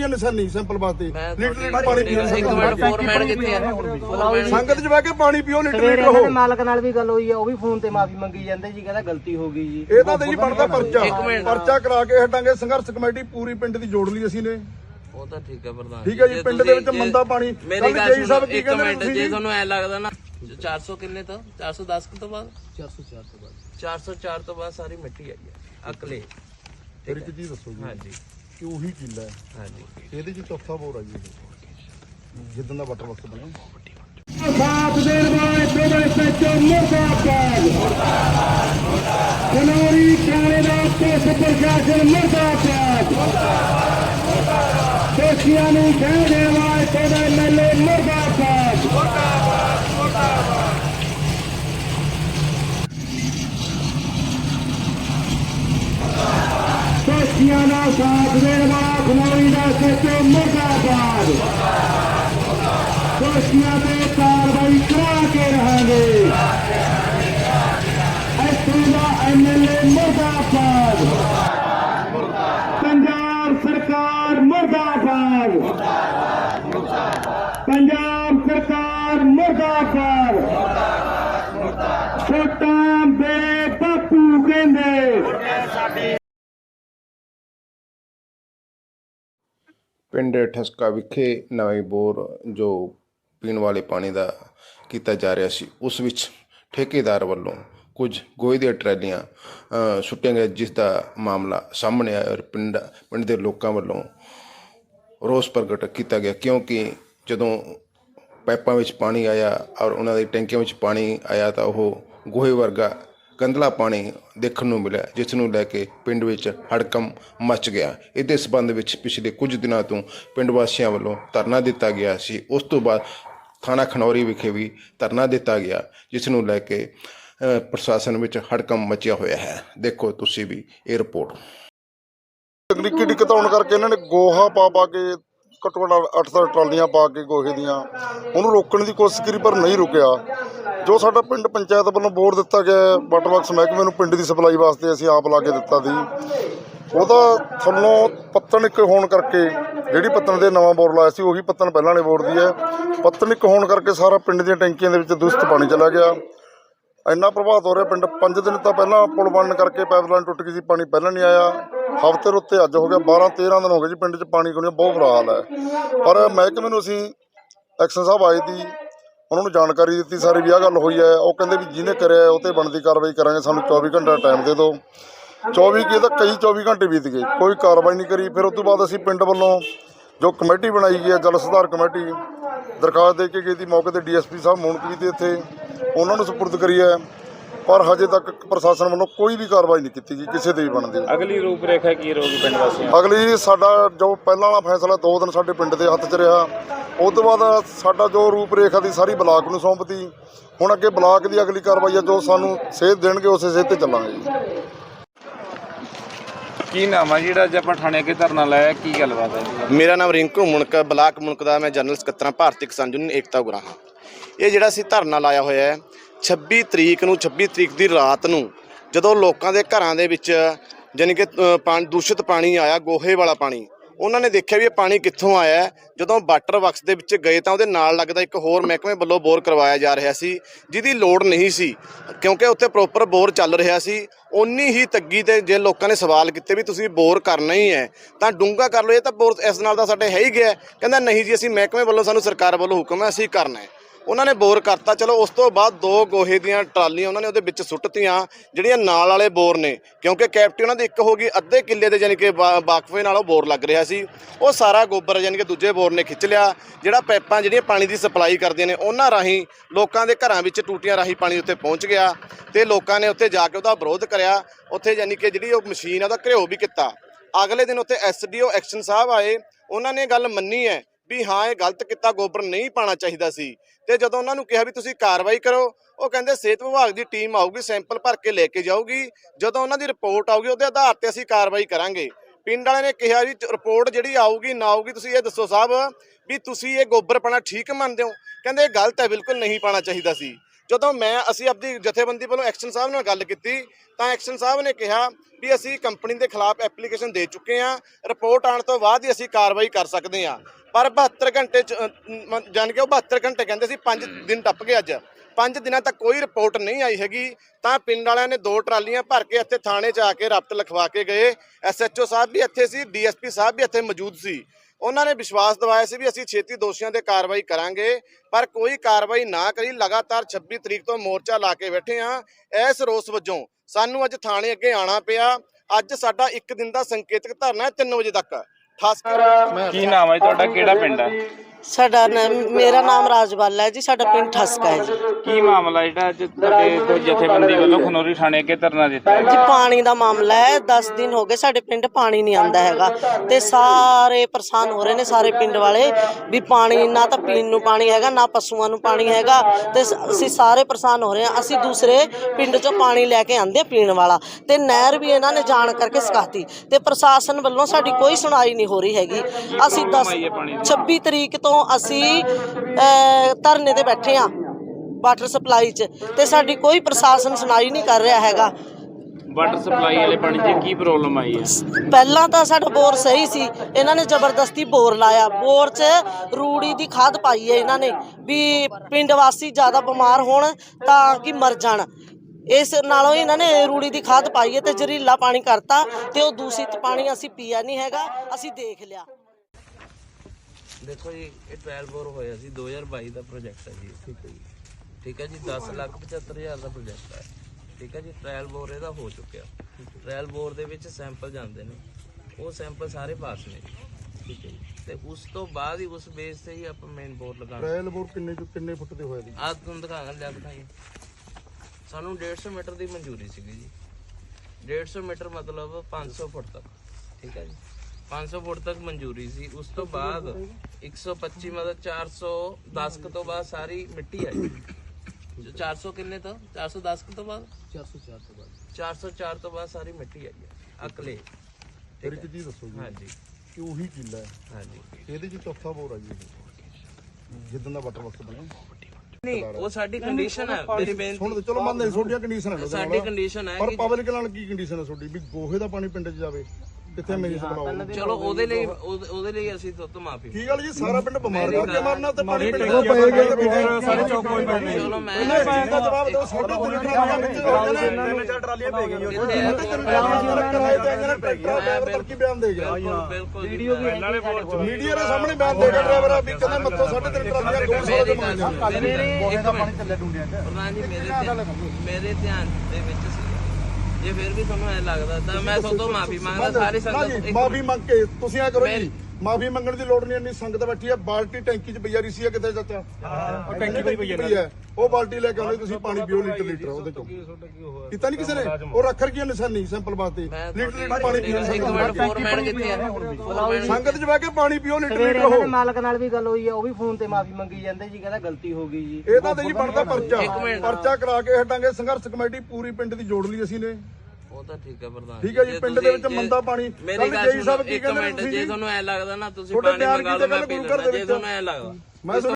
ਕੀ ਹੈ ਨਿਸ਼ਾਨੀ ਸਿੰਪਲ ਵਾਸਤੇ। ਲੀਟਰ ਲੀਟਰ ਪਾਣੀ ਪੀਓ। ਇੱਕ ਮਿੰਟ ਫੋਰਮੈਨ ਕਿੱਥੇ ਆ। ਸੰਗਤ 'ਚ ਬਹਿ ਕੇ ਪਾਣੀ ਪੀਓ ਲੀਟਰ ਲੀਟਰ ਹੋ ਮਾਲਕ ਨਾਲ ਵੀ ਗੱਲ ਹੋਈ ਆ ਉਹ ਵੀ ਫੋਨ ਤੇ ਮਾਫੀ ਮੰਗੀ ਜਾਂਦੇ ਜੀ ਕਹਿੰਦਾ ਗਲਤੀ ਹੋ ਗਈ ਜੀ। ਇਹ ਤਾਂ ਤੇ ਜੀ ਬਣਦਾ ਪਰਚਾ। ਪਰਚਾ ਕਰਾ ਕੇ ਹਟਾਂਗੇ ਸੰਘਰਸ਼ ਕਮੇਟੀ ਪੂਰੀ ਪਿੰਡ ਦੀ ਜੋੜ ਲਈ ਅਸੀਂ ਨੇ। ਉਹ ਤਾਂ ਠੀਕ ਹੈ ਪ੍ਰਧਾਨ ਠੀਕ ਹੈ ਜੀ, ਪਿੰਡ ਦੇ ਵਿੱਚ ਮੰਦਾ ਪਾਣੀ। ਮੇਰੀ ਗੱਲ ਸਾਹਿਬ ਕੀ ਕਹਿੰਦੇ ਜੇ ਜੀ? ਤੁਹਾਨੂੰ ਐ ਲੱਗਦਾ ਨਾ 400 ਕਿੰਨੇ ਤੋਂ? 410 ਕੁ ਤੋਂ ਬਾਅਦ? 404 ਤੋਂ ਬਾਅਦ। 404 ਤੋਂ ਬਾਅਦ ਸਾਰੀ ਮਿੱਟੀ ਆਈ ਹੈ ਅਕਲੇ। ਫਿਰ ਇੱਕ ਚੀਜ਼ ਦੱਸੋ ਜੀ। ਹਾਂਜੀ। ਕਿ ਉਹੀ ਕਿੱਲਾ ਹੈ? ਹਾਂਜੀ। ਇਹਦੇ 'ਚ ਚੌਥਾ ਬੋਰ ਆ ਜੀ ਇਹ। ਜਿੱਦਾਂ ਦਾ ਵਾਟਰ ਬਾਕਸ ਬਣਿਆ। ਸਾਥ ਦੇਣ ਵਾਲੇ ਦੋਵੇਂ ਸੱਚੋ ਮੁਰਦਾਬਾਦ। ਕਨੌਰੀ ਥਾਣੇ ਦਾ ਪੁਲਿਸ ਪ੍ਰਸ਼ਾਸਨ ਮੁਰਦਾਬਾਦ। ਦੋਸ਼ੀਆਂ ਨੂੰ ਕਹਿ ਦੇਣ ਵਾਲੇ ਦੋਵੇਂ ਮੇਲੇ ਮੁਰਦਾਬਾਦ। ਦੋਸ਼ੀਆਂ ਦਾ ਸਾਥ ਦਾ ਸੱਚੋ ਮੁਰਦਾਬਾਦ ਦੋਸ਼ੀਆਂ ਤੇ ਕਾਰਵਾਈ ਕਰਾ ਕੇ ਰਹਾਂਗੇ ਇੱਥੋਂ ਦਾ ਐਮਐਲਏ ਮੁਰਦਾਬਾਦ ਪੰਜਾਬ ਸਰਕਾਰ ਮੁਰਦਾਬਾਦ ਪੰਜਾਬ ਸਰਕਾਰ ਮੁਰਦਾਬਾਦ ਛੋਟਾ ਬੇ ਬਾਪੂ ਕਹਿੰਦੇ ਪਿੰਡ ਠਸਕਾ ਵਿਖੇ ਨਵੇਂ ਬੋਰ ਜੋ ਪੀਣ ਵਾਲੇ ਪਾਣੀ ਦਾ ਕੀਤਾ ਜਾ ਰਿਹਾ ਸੀ, ਉਸ ਵਿੱਚ ਠੇਕੇਦਾਰ ਵੱਲੋਂ ਕੁਝ ਗੋਹੇ ਦੀਆਂ ਟਰੈਲੀਆਂ ਸੁੱਟੀਆਂ ਗਈਆਂ, ਜਿਸ ਦਾ ਮਾਮਲਾ ਸਾਹਮਣੇ ਆਇਆ ਔਰ ਪਿੰਡ ਪਿੰਡ ਦੇ ਲੋਕਾਂ ਵੱਲੋਂ ਰੋਸ ਪ੍ਰਗਟ ਕੀਤਾ ਗਿਆ, ਕਿਉਂਕਿ ਜਦੋਂ ਪਾਈਪਾਂ ਵਿੱਚ ਪਾਣੀ ਆਇਆ ਔਰ ਉਹਨਾਂ ਦੀ ਟੈਂਕੀਆਂ ਵਿੱਚ ਪਾਣੀ ਆਇਆ ਤਾਂ ਉਹ ਗੋਹੇ ਵਰਗਾ ਗੰਦਲਾ ਪਾਣੀ ਦੇਖਣ ਨੂੰ ਮਿਲਿਆ, ਜਿਸ ਨੂੰ ਲੈ ਕੇ ਪਿੰਡ ਵਿੱਚ ਹੜਕੰਮ ਮਚ ਗਿਆ। ਇਹਦੇ ਸਬੰਧ ਵਿੱਚ ਪਿਛਲੇ ਕੁਝ ਦਿਨਾਂ ਤੋਂ ਪਿੰਡ ਵਾਸੀਆਂ ਵੱਲੋਂ ਧਰਨਾ ਦਿੱਤਾ ਗਿਆ ਸੀ। ਉਸ ਤੋਂ ਬਾਅਦ ਥਾਣਾ ਖਨੌਰੀ ਵਿਖੇ ਵੀ ਧਰਨਾ ਦਿੱਤਾ ਗਿਆ, ਜਿਸ ਨੂੰ ਲੈ ਕੇ ਪ੍ਰਸ਼ਾਸਨ ਵਿੱਚ ਹੜਕੰਮ ਮਚਿਆ ਹੋਇਆ ਹੈ। ਦੇਖੋ ਤੁਸੀਂ ਵੀ ਇਹ ਰਿਪੋਰਟ। ਤਕਨੀਕੀ ਦਿੱਕਤ ਆਉਣ ਕਰਕੇ ਇਹਨਾਂ ਨੇ ਗੋਹਾ ਪਾ ਪਾ ਕੇ ਘੱਟੋ ਘੱਟ 8-10 ਟਰਾਲੀਆਂ ਪਾ ਕੇ ਗੋਹੇ ਦੀਆਂ, ਉਹਨੂੰ ਰੋਕਣ ਦੀ ਕੋਸ਼ਿਸ਼ ਕਰੀ ਪਰ ਨਹੀਂ ਰੁਕਿਆ। ਜੋ ਸਾਡਾ ਪਿੰਡ ਪੰਚਾਇਤ ਵੱਲੋਂ ਬੋਰ ਦਿੱਤਾ ਗਿਆ ਵਾਟਰ ਵਰਕਸ ਮਹਿਕਮੇ ਨੂੰ ਪਿੰਡ ਦੀ ਸਪਲਾਈ ਵਾਸਤੇ ਅਸੀਂ ਆਪ ਲਾ ਕੇ ਦਿੱਤਾ ਸੀ। ਉਹਦਾ ਥੱਲੋਂ ਪੱਤਣ ਇੱਕ ਹੋਣ ਕਰਕੇ, ਜਿਹੜੀ ਪੱਤਣ ਦੇ ਨਵਾਂ ਬੋਰ ਲਾਇਆ ਸੀ, ਉਹੀ ਪੱਤਣ ਪਹਿਲਾਂ ਵਾਲੇ ਬੋਰ ਦੀ ਹੈ। ਪੱਤਣ ਇੱਕ ਹੋਣ ਕਰਕੇ ਸਾਰਾ ਪਿੰਡ ਦੀਆਂ ਟੈਂਕੀਆਂ ਦੇ ਵਿੱਚ ਦੂਸ਼ਿਤ ਪਾਣੀ ਚਲਾ ਗਿਆ। ਇੰਨਾ ਪ੍ਰਭਾਵਿਤ ਹੋ ਰਿਹਾ ਪਿੰਡ 5 ਦਿਨ ਤਾਂ ਪਹਿਲਾਂ ਪੁਲ ਬਣਨ ਕਰਕੇ ਪਾਈਪਲਾਈਨ ਟੁੱਟ ਗਈ ਸੀ, ਪਾਣੀ ਪਹਿਲਾਂ ਨਹੀਂ ਆਇਆ। ਹਫ਼ਤੇ ਉੱਤੇ ਅੱਜ ਹੋ ਗਿਆ 12 13 ਦਿਨ ਹੋ ਗਏ ਜੀ, ਪਿੰਡ 'ਚ ਪਾਣੀ ਕੋਲ ਬਹੁਤ ਬੁਰਾ ਹਾਲ ਹੈ। ਪਰ ਮਹਿਕਮੇ ਨੂੰ ਅਸੀਂ ਐਕਸ਼ਨ ਸਾਹਿਬ ਆਏ ਦੀ, ਉਹਨਾਂ ਨੂੰ ਜਾਣਕਾਰੀ ਦਿੱਤੀ ਸਾਰੀ ਵੀ ਆਹ ਗੱਲ ਹੋਈ ਹੈ। ਉਹ ਕਹਿੰਦੇ ਵੀ ਜਿਹਨੇ ਕਰਿਆ ਉਹ ਤੇ ਬਣਦੀ ਕਾਰਵਾਈ ਕਰਾਂਗੇ, ਸਾਨੂੰ 24 ਘੰਟਾ ਟਾਈਮ ਦੇ ਦਿਓ। 24 ਕੀ ਇਹ ਤਾਂ ਕਈ 24 ਘੰਟੇ ਬੀਤ ਗਏ, ਕੋਈ ਕਾਰਵਾਈ ਨਹੀਂ ਕਰੀ। ਫਿਰ ਉਸ ਤੋਂ ਬਾਅਦ ਅਸੀਂ ਪਿੰਡ ਵੱਲੋਂ ਜੋ ਕਮੇਟੀ ਬਣਾਈ ਗਈ ਹੈ, ਜਲ ਸੁਧਾਰ ਕਮੇਟੀ, ਦਰਖਾਸਤ ਦੇ ਕੇ ਗਈ ਦੀ ਮੌਕੇ ਤੇ ਡੀਐਸਪੀ ਸਾਹਿਬ ਮੂਨਕ ਵੀ ਤੇ ਇੱਥੇ, ਉਹਨਾਂ ਨੂੰ ਸਪੁਰਦ ਕਰੀ ਹੈ। ਪਰ ਹਜੇ ਤੱਕ ਪ੍ਰਸ਼ਾਸਨ ਵੱਲੋਂ ਕੋਈ ਵੀ ਕਾਰਵਾਈ ਨਹੀਂ ਕੀਤੀ ਗਈ ਕਿਸੇ ਤੇ ਵੀ ਬਣਦੀ ਅਗਲੀ ਰੂਪਰੇਖਾ ਕੀ ਰਹੂਗੀ ਪਿੰਡ ਵਾਸੀਆਂ ਅਗਲੀ ਸਾਡਾ ਜੋ ਪਹਿਲਾਂ ਵਾਲਾ ਫੈਸਲਾ ਦੋ ਦਿਨ ਸਾਡੇ ਪਿੰਡ ਦੇ ਹੱਥ 'ਚ ਰਿਹਾ ਉਸ ਤੋਂ ਬਾਅਦ ਸਾਡਾ ਜੋ ਰੂਪਰੇਖਾ ਦੀ ਸਾਰੀ ਬਲਾਕ ਨੂੰ ਸੌਂਪਤੀ ਹੁਣ ਅੱਗੇ ਬਲਾਕ ਦੀ ਅਗਲੀ ਕਾਰਵਾਈ ਹੈ ਜੋ ਸਾਨੂੰ ਸੇਧ ਦੇਣਗੇ ਉਸੇ ਸੇਧ ਤੇ ਚੱਲਾਂਗੇ ਜੀ। ਕੀ ਨਾਮ ਆ ਜਿਹੜਾ ਅੱਜ ਆਪਾਂ ਥਾਣੇ ਅੱਗੇ ਧਰਨਾ ਲਾਇਆ ਕੀ ਗੱਲਬਾਤ ਹੈ ਜੀ ਮੇਰਾ ਨਾਮ ਰਿੰਕੂ ਮੁਣਕ ਬਲਾਕ ਮੁਣਕ ਦਾ ਮੈਂ ਜਨਰਲ ਸਕੱਤਰ ਭਾਰਤੀ ਕਿਸਾਨ ਯੂਨੀਅਨ ਏਕਤਾ ਗੁਰਾਂ ਹਾਂ ਇਹ ਜਿਹੜਾ ਅਸੀਂ ਧਰਨਾ ਲਾਇਆ ਹੋਇਆ ਹੈ 26 ਤਰੀਕ ਨੂੰ 26 ਤਰੀਕ ਦੀ ਰਾਤ ਨੂੰ ਜਦੋਂ ਲੋਕਾਂ ਦੇ ਘਰਾਂ ਦੇ ਵਿੱਚ ਯਾਨੀ ਕਿ ਪਾਣੀ, ਦੂਸ਼ਿਤ ਪਾਣੀ ਆਇਆ, ਗੋਹੇ ਵਾਲਾ ਪਾਣੀ, ਉਹਨਾਂ ਨੇ ਦੇਖਿਆ ਵੀ ਇਹ ਪਾਣੀ ਕਿੱਥੋਂ ਆਇਆ ਜਦੋਂ ਵਾਟਰ ਵਰਕਸ ਦੇ ਵਿੱਚ ਗਏ ਤਾਂ ਉਹਦੇ ਨਾਲ ਲੱਗਦਾ ਇੱਕ ਹੋਰ ਮਹਿਕਮੇ ਵੱਲੋਂ ਬੋਰ ਕਰਵਾਇਆ ਜਾ ਰਿਹਾ ਸੀ, ਜਿਹਦੀ ਲੋੜ ਨਹੀਂ ਸੀ, ਕਿਉਂਕਿ ਉੱਥੇ ਪ੍ਰੋਪਰ ਬੋਰ ਚੱਲ ਰਿਹਾ ਸੀ। ਉਨੀ ਹੀ ਤੱਗੀ ਤੇ ਜੇ ਲੋਕਾਂ ਨੇ ਸਵਾਲ ਕੀਤੇ ਵੀ ਤੁਸੀਂ ਬੋਰ ਕਰਨਾ ਹੀ ਹੈ, ਤਾਂ ਡੂੰਘਾ ਕਰ ਲਓ, ਇਹ ਤਾਂ ਬੋਰ ਇਸ ਨਾਲ ਤਾਂ ਸਾਡੇ ਹੈ ਹੀ ਗਿਆ ਕਹਿੰਦਾ, ਨਹੀਂ ਜੀ, ਅਸੀਂ ਮਹਿਕਮੇ ਵੱਲੋਂ, ਸਾਨੂੰ ਸਰਕਾਰ ਵੱਲੋਂ ਹੁਕਮ ਹੈ, ਅਸੀਂ ਕਰਨਾ ਹੈ। ਉਹਨਾਂ ਨੇ ਬੋਰ ਕਰਤਾ। ਚਲੋ, ਉਸ ਤੋਂ ਬਾਅਦ ਦੋ ਗੋਹੇ ਦੀਆਂ ਟਰਾਲੀਆਂ ਉਹਨਾਂ ਨੇ ਉਹਦੇ ਵਿੱਚ ਸੁੱਟਤੀਆਂ, ਜਿਹੜੀਆਂ ਨਾਲ ਵਾਲੇ ਬੋਰ ਨੇ। ਕਿਉਂਕਿ ਕੈਪਟੀ ਉਹਨਾਂ ਦੀ ਇੱਕ ਹੋ ਗਈ ਅੱਧੇ ਕਿੱਲੇ ਦੇ ਯਾਨੀ ਕਿ ਬਾ- ਬਾਕਫੇ ਨਾਲ ਉਹ ਬੋਰ ਲੱਗ ਰਿਹਾ ਸੀ। ਉਹ ਸਾਰਾ ਗੋਬਰ ਯਾਨੀ ਕਿ ਦੂਜੇ ਬੋਰ ਨੇ ਖਿੱਚ ਲਿਆ, ਜਿਹੜਾ ਪਾਈਪਾਂ ਜਿਹੜੀਆਂ ਪਾਣੀ ਦੀ ਸਪਲਾਈ ਕਰਦੀਆਂ ਨੇ, ਉਹਨਾਂ ਰਾਹੀਂ ਲੋਕਾਂ ਦੇ ਘਰਾਂ ਵਿੱਚ ਟੂਟੀਆਂ ਰਾਹੀਂ ਪਾਣੀ ਉੱਤੇ ਪਹੁੰਚ ਗਿਆ ਤੇ ਲੋਕਾਂ ਨੇ ਉੱਥੇ ਜਾ ਕੇ ਉਹਦਾ ਵਿਰੋਧ ਕਰਿਆ। ਉੱਥੇ ਯਾਨੀ ਕਿ ਜਿਹੜੀ ਉਹ ਮਸ਼ੀਨ ਆ ਉਹਦਾ ਘਿਓ ਵੀ ਕੀਤਾ। ਅਗਲੇ ਦਿਨ ਉੱਥੇ ਐਸਡੀਓ ਐਕਸ਼ਨ ਸਾਹਿਬ ਆਏ। ਉਹਨਾਂ ਨੇ ਗੱਲ ਮੰਨੀ ਹੈ ਵੀ ਹਾਂ, ਇਹ ਗਲਤ ਕੀਤਾ ਗੋਬਰ ਨਹੀਂ ਪਾਣਾ ਚਾਹੀਦਾ ਸੀ। ਤੇ ਜਦੋਂ ਉਹਨਾਂ ਨੂੰ ਕਿਹਾ ਵੀ ਤੁਸੀਂ ਕਾਰਵਾਈ ਕਰੋ, ਉਹ ਕਹਿੰਦੇ ਸਿਹਤ ਵਿਭਾਗ ਦੀ ਟੀਮ ਆਊਗੀ, ਸੈਂਪਲ ਭਰ ਕੇ ਲੈ ਕੇ ਜਾਊਗੀ। ਜਦੋਂ ਉਹਨਾਂ ਦੀ ਰਿਪੋਰਟ ਆਊਗੀ, ਉਹਦੇ ਆਧਾਰ ਤੇ ਅਸੀਂ ਕਾਰਵਾਈ ਕਰਾਂਗੇ। ਪਿੰਡ ਵਾਲਿਆਂ ਨੇ ਕਿਹਾ ਵੀ ਰਿਪੋਰਟ ਜਿਹੜੀ ਆਊਗੀ, ਨਾ ਆਊਗੀ, ਤੁਸੀਂ ਇਹ ਦੱਸੋ ਸਾਹਿਬ ਵੀ ਤੁਸੀਂ ਇਹ ਗੋਬਰ ਪਾਣਾ ਠੀਕ ਮੰਨਦੇ ਹੋ? ਕਹਿੰਦੇ ਇਹ ਗਲਤ ਹੈ, ਬਿਲਕੁਲ ਨਹੀਂ ਪਾਣਾ ਚਾਹੀਦਾ ਸੀ। ਜਦੋਂ ਮੈਂ, ਅਸੀਂ ਆਪਣੀ ਜਥੇਬੰਦੀ ਵੱਲੋਂ ਐਕਸ਼ਨ ਸਾਹਿਬ ਨਾਲ ਗੱਲ ਕੀਤੀ, ਤਾਂ ਐਕਸ਼ਨ ਸਾਹਿਬ ਨੇ ਕਿਹਾ ਵੀ ਅਸੀਂ ਕੰਪਨੀ ਦੇ ਖਿਲਾਫ ਐਪਲੀਕੇਸ਼ਨ ਦੇ ਚੁੱਕੇ ਹਾਂ। ਰਿਪੋਰਟ ਆਉਣ ਤੋਂ ਬਾਅਦ ਹੀ ਅਸੀਂ ਕਾਰਵਾਈ ਕਰ ਸਕਦੇ ਹਾਂ। ਪਰ 72 ਘੰਟੇ ਚ, ਜਾਣੀ ਕਿ ਉਹ 72 ਘੰਟੇ ਕਹਿੰਦੇ ਸੀ 5 ਦਿਨ ਟੱਪ ਗਏ ਅੱਜ। 5 ਦਿਨਾਂ ਤੱਕ ਕੋਈ ਰਿਪੋਰਟ ਨਹੀਂ ਆਈ ਹੈਗੀ। ਤਾਂ ਪਿੰਡ ਵਾਲਿਆਂ ਨੇ ਦੋ ਟਰਾਲੀਆਂ ਭਰ ਕੇ ਇੱਥੇ ਥਾਣੇ 'ਚ ਆ ਕੇ ਰਪਟ ਲਿਖਵਾ ਕੇ ਗਏ। ਐਸਐਚਓ ਸਾਹਿਬ ਵੀ ਇੱਥੇ ਸੀ ਡੀਐਸਪੀ ਸਾਹਿਬ ਵੀ ਇੱਥੇ ਮੌਜੂਦ ਸੀ। ਉਹਨਾਂ ਨੇ ਵਿਸ਼ਵਾਸ ਦਿਵਾਇਆ ਸੀ ਵੀ ਅਸੀਂ ਛੇਤੀ ਦੋਸ਼ੀਆਂ ਤੇ ਕਾਰਵਾਈ ਕਰਾਂਗੇ ਪਰ ਕੋਈ ਕਾਰਵਾਈ ਨਾ ਕਰੀ। ਲਗਾਤਾਰ 26 ਤਰੀਕ ਤੋਂ ਮੋਰਚਾ ਲਾ ਕੇ ਬੈਠੇ ਆ ਇਸ ਰੋਸ ਵਜੋਂ ਸਾਨੂੰ ਅੱਜ ਥਾਣੇ ਅੱਗੇ ਆਣਾ ਪਿਆ। ਅੱਜ ਸਾਡਾ ਇੱਕ ਦਿਨ ਦਾ ਸੰਕੇਤਕ ਧਰਨਾ ਹੈ 3 ਵਜੇ ਤੱਕ। ਠਾਸ ਕੀ ਨਾਮ ਹੈ ਤੁਹਾਡਾ? ਕਿਹੜਾ ਪਿੰਡ ਹੈ? ਸਾਡਾ ਮੇਰਾ ਨਾਮ ਰਾਜਵਾਲਾ ਹੈ ਜੀ ਸਾਡਾ ਪਿੰਡ ਠਸਕਾ ਹੈ ਜੀ। ਕੀ ਮਾਮਲਾ ਜਿਹੜਾ ਅੱਜ ਤੁਹਾਡੇ ਤੋਂ ਜਥੇਬੰਦੀ ਵੱਲੋਂ ਖਨੌਰੀ ਥਾਣੇ ਅੱਗੇ ਧਰਨਾ ਦਿੱਤਾ ਹੈ ਜੀ ਪਾਣੀ ਦਾ ਮਾਮਲਾ ਹੈ 10 ਦਿਨ ਹੋ ਗਏ ਸਾਡੇ ਪਿੰਡ ਪਾਣੀ ਨਹੀਂ ਆਂਦਾ ਹੈਗਾ। ਤੇ ਸਾਰੇ ਪਰੇਸ਼ਾਨ ਹੋ ਰਹੇ ਨੇ ਸਾਰੇ ਪਿੰਡ ਵਾਲੇ ਵੀ ਪਾਣੀ ਨਾ ਤਾਂ ਪੀਣ ਨੂੰ ਪਾਣੀ ਹੈਗਾ ਨਾ ਪਸ਼ੂਆਂ ਨੂੰ ਪਾਣੀ ਹੈਗਾ। ਤੇ ਸ- ਅਸੀਂ ਸਾਰੇ ਪਰੇਸ਼ਾਨ ਹੋ ਰਹੇ ਹਾਂ। ਅਸੀਂ ਦੂਸਰੇ ਪਿੰਡ ਚੋਂ ਪਾਣੀ ਲੈ ਕੇ ਆਂਦੇ ਪੀਣ ਵਾਲਾ। ਤੇ ਨਹਿਰ ਵੀ ਇਹਨਾਂ ਨੇ ਜਾਣ ਕਰਕੇ ਸਕਾਤੀ ਤੇ ਪ੍ਰਸ਼ਾਸਨ ਵੱਲੋਂ ਸਾਡੀ ਕੋਈ ਸੁਣਾਈ ਨਹੀਂ ਹੋ ਰਹੀ ਹੈਗੀ। ਅਸੀਂ 10 ਆਈ ਹੈ ਪਾਣੀ ਦੀ? 26 ਤਰੀਕ ਤੋਂ ਅਸੀਂ ਅਹ, ਧਰਨੇ ਤੇ ਬੈਠੇ ਆ ਵਾਟਰ ਸਪਲਾਈ 'ਚ ਤੇ ਸਾਡੀ ਕੋਈ ਪ੍ਰਸ਼ਾਸਨ ਸੁਣਾਈ ਨਹੀਂ ਕਰ ਰਿਹਾ ਹੈਗਾ। ਵਾਟਰ ਸਪਲਾਈ ਵਾਲੇ ਪਾਣੀ 'ਚ ਕੀ ਪ੍ਰੋਬਲਮ ਆਈ ਹੈ? ਪਹਿਲਾਂ ਤਾਂ ਸਾਡਾ ਬੋਰ ਸਹੀ ਸੀ ਇਹਨਾਂ ਨੇ ਜ਼ਬਰਦਸਤੀ ਬੋਰ ਲਾਇਆ। ਬੋਰ 'ਚ ਰੂੜੀ ਦੀ ਖਾਦ ਪਾਈ ਹੈ ਇਹਨਾਂ ਨੇ ਵੀ ਪਿੰਡ ਵਾਸੀ ਜ਼ਿਆਦਾ ਬਿਮਾਰ ਹੋਣ ਤਾਂ ਕਿ ਮਰ ਜਾਣ। ਇਸ ਨਾਲੋਂ ਇਹਨਾਂ ਨੇ ਰੂੜੀ ਦੀ ਖਾਦ ਪਾਈ ਹੈ ਤੇ ਜ਼ਹਿਰੀਲਾ ਪਾਣੀ ਕਰਤਾ ਤੇ ਉਹ ਦੂਸ਼ਿਤ ਪਾਣੀ ਅਸੀਂ ਪੀਆ ਨਹੀਂ ਹੈਗਾ ਅਸੀਂ ਦੇਖ ਲਿਆ। ਦੇਖੋ ਜੀ ਇਹ ਟ੍ਰਾਇਲ ਬੋਰ ਹੋਇਆ ਸੀ 2022 ਦਾ ਪ੍ਰੋਜੈਕਟ ਹੈ ਜੀ ਠੀਕ ਹੈ ਜੀ ਠੀਕ ਹੈ ਜੀ 10 ਲੱਖ 75000 ਦਾ ਪ੍ਰੋਜੈਕਟ ਹੈ। ਠੀਕ ਹੈ ਜੀ ਟ੍ਰਾਇਲ ਬੋਰ ਇਹਦਾ ਹੋ ਚੁੱਕਿਆ। ਟ੍ਰਾਇਲ ਬੋਰ ਦੇ ਵਿੱਚ ਸੈਂਪਲ ਜਾਂਦੇ ਨੇ। ਉਹ ਸੈਂਪਲ ਸਾਰੇ ਪਾਸ ਨੇ। ਠੀਕ ਹੈ ਜੀ ਤੇ ਉਸ ਤੋਂ ਬਾਅਦ ਹੀ ਉਸ ਬੇਸ ਤੇ ਹੀ ਆਪਾਂ ਮੇਨ ਬੋਰ ਲਗਾਉਣਾ। ਟ੍ਰਾਇਲ ਬੋਰ ਕਿੰਨੇ ਚੋਂ ਕਿੰਨੇ ਫੁੱਟ ਦੇ ਹੋਏ ਦੀ ਆਹ ਤੁਹਾਨੂੰ ਦਿਖਾਣਾ ਲਿਆ ਦਿਖਾਈ ਸਾਨੂੰ 150 ਮੀਟਰ ਦੀ ਮਨਜ਼ੂਰੀ ਸੀਗੀ ਜੀ। 150 ਮੀਟਰ ਮਤਲਬ 500 ਫੁੱਟ ਤੱਕ। ਠੀਕ ਹੈ ਜੀ। 500 ਫੁੱਟ ਤੱਕ ਮਨਜ਼ੂਰੀ ਸੀ। ਉਸ ਤੋਂ ਬਾਅਦ 125 ਮਤਲਬ 410 ਕੁ ਤੋਂ ਬਾਅਦ ਸਾਰੀ ਮਿੱਟੀ ਆਈ। ਜੋ 400 ਕਿੰਨੇ ਤੋਂ? 410 ਕੁ ਤੋਂ ਬਾਅਦ? 404 ਤੋਂ ਬਾਅਦ। 404 ਤੋਂ ਬਾਅਦ ਸਾਰੀ ਮਿੱਟੀ ਆਈ ਹੈ। ਅਕਲੇ। ਫਿਰ ਇੱਕ ਚੀਜ਼ ਦੱਸੋ ਜੀ। ਹਾਂਜੀ। ਕਿ ਉਹੀ ਕਿੱਲਾ ਹੈ। ਹਾਂਜੀ। ਇਹਦੇ ਚ ਚੌਥਾ ਬੋਰ ਆ ਜੀ। ਜਿੱਦਣ ਦਾ ਵਾਟਰ ਵਰਕ ਬਣਿਆ। ਨਹੀਂ ਉਹ ਸਾਡੀ ਕੰਡੀਸ਼ਨ ਹੈ। ਮੇਰੀ ਬੇਨਤੀ ਹੁਣ ਤਾਂ ਚਲੋ ਮੰਨਦੇ ਛੋਟੀਆਂ ਕੰਡੀਸ਼ਨ ਹੈ ਸਾਡੀ ਕੰਡੀਸ਼ਨ ਹੈ ਪਰ ਪਬਲਿਕ ਨਾਲ ਕੀ ਕੰਡੀਸ਼ਨ ਹੈ ਤੁਹਾਡੀ? ਵੀ ਗੋਹੇ ਦਾ ਪਾਣੀ ਪਿੰਡ 'ਚ ਜਾਵੇ। ਕਿੱਥੇ ਮੇਰੀ ਬਣਾਓ ਚਲੋ ਉਹਦੇ ਲਈ ਉਹਦੇ ਉਹਦੇ ਲਈ ਅਸੀਂ ਤੋਂ ਤੋਂ ਮਾਫੀ ਕੀ ਗੱਲ ਜੀ? ਸਾਰਾ ਪਿੰਡ ਬਿਮਾਰ ਕਰਕੇ ਮਰਨਾ ਤੇ ਪਾਣੀ ਪਿੰਡ ਉਹ ਪਏ ਗਏ ਸਾਰੇ ਚੌਕ ਪਏ ਨੇ ਚਲੋ ਮੈਂ ਦਾ ਜਵਾਬ ਦਿਓ ਸਾਡੇ ਤਿੰਨ ਟਰਾਲੀਆਂ ਵਿੱਚ ਹੋ ਗਏ ਨੇ। ਤਿੰਨ ਚਾਰ ਟਰਾਲੀਆਂ ਪੈ ਗਈਆਂ? ਕਿਰਾਏ ਤੇ ਇਹਨਾਂ ਨੇ ਟਰੈਕਟਰ ਡਰਾਈਵਰ ਕੀ ਬਿਆਨ ਦੇ ਗਿਆ। ਬਿਲਕੁਲ ਵੀਡੀਓ ਵੀ ਮੀਡੀਆ ਦੇ ਸਾਹਮਣੇ ਬਿਆਨ ਦੇ ਗਿਆ ਡਰਾਈਵਰ ਆ ਵੀ ਕਹਿੰਦਾ ਮੱਥੋਂ ਸਾਡੇ ਤਿੰਨ ਟਰਾਲੀਆਂ ਦੋ ਸਾਲ ਦੇ ਮਾਰ ਪ੍ਰਧਾਨ ਜੀ ਮੇਰੇ ਧਿਆਨ ਮੇਰੇ ਧਿਆਨ ਦੇ ਵਿੱਚ ਸੀ ਜੇ ਫਿਰ ਵੀ ਤੁਹਾਨੂੰ ਐ ਲੱਗਦਾ ਤਾਂ ਮੈਂ ਤੁਹਾਡੇ ਤੋਂ ਮਾਫੀ ਮੰਗਦਾ ਸਾਰੀ ਸੰਗਤ ਮਾਫੀ ਮੰਗ ਕੇ ਤੁਸੀਂ ਐ ਕਰੋ ਜੀ। ਮਾਫੀ ਮੰਗਣ ਦੀ ਲੋੜ ਨਹੀਂ ਇੰਨੀ ਸੰਗਤ ਬੈਠੀ ਹੈ। ਬਾਲਟੀ ਟੈਂਕੀ 'ਚ ਪਈ ਰਹੀ ਸੀ ਕਿਤੇ ਚਾਚਾ ਉਹ ਟੈਂਕੀ ਪਈ ਪਈ ਹੈ। ਉਹ ਬਾਲਟੀ ਲੈ ਕੇ ਆਉਂਦੇ ਤੁਸੀਂ ਪਾਣੀ ਪੀਓ ਲੀਟਰ ਲੀਟਰ ਉਹਦੇ ਚੋਂ। ਕੀਤਾ ਨਹੀਂ ਕਿਸੇ ਨੇ? ਉਹ ਰੱਖ ਰਖੀ ਨਿਸ਼ਾਨੀ ਸੈਂਪਲ ਮੈਂ ਲੀਟਰ ਲੀਟਰ ਪਾਣੀ ਪੀਓ। ਹੈ ਸੰਗਤ 'ਚ ਬਹਿ ਕੇ ਪਾਣੀ ਪੀਓ ਲੀਟਰ ਲੀਟਰ ਉਹ। ਮਾਲਕ ਨਾਲ ਵੀ ਗੱਲ ਹੋਈ ਆ ਉਹ ਵੀ ਫੋਨ ਤੇ ਮਾਫੀ ਮੰਗੀ ਜਾਂਦੇ ਜੀ ਕਹਿੰਦਾ ਗਲਤੀ ਹੋ ਗਈ ਜੀ। ਇਹ ਤਾਂ ਤੇ ਜੀ ਬਣਦਾ ਪਰਚਾ। ਪਰਚਾ ਕਰਾ ਕੇ ਹਟਾਂਗੇ। ਸੰਘਰਸ਼ ਕਮੇਟੀ ਪੂਰੀ ਪਿੰਡ ਦੀ ਜੋੜ ਲਈ ਅਸੀਂ ਨੇ। ਉਹ ਤਾਂ ਠੀਕ ਹੈ ਪ੍ਰਧਾਨ ਠੀਕ ਹੈ ਜੀ, ਪਿੰਡ ਦੇ ਵਿੱਚ ਮੰਦਾ ਪਾਣੀ। ਮੇਰੀ ਗੱਲ ਸਾਹਿਬ ਸੁਣੋ ਕੀ ਇੱਕ ਕਹਿੰਦੇ ਜੇ? ਤੁਹਾਨੂੰ ਐ ਲੱਗਦਾ ਨਾ ਤੁਸੀਂ ਪਾਣੀ ਮੰਗਾ ਲਓ ਮੈਂ ਪੀ ਦੇ ਜੇ। ਤੁਹਾਨੂੰ ਐ ਲੱਗਦਾ ਮੈਂ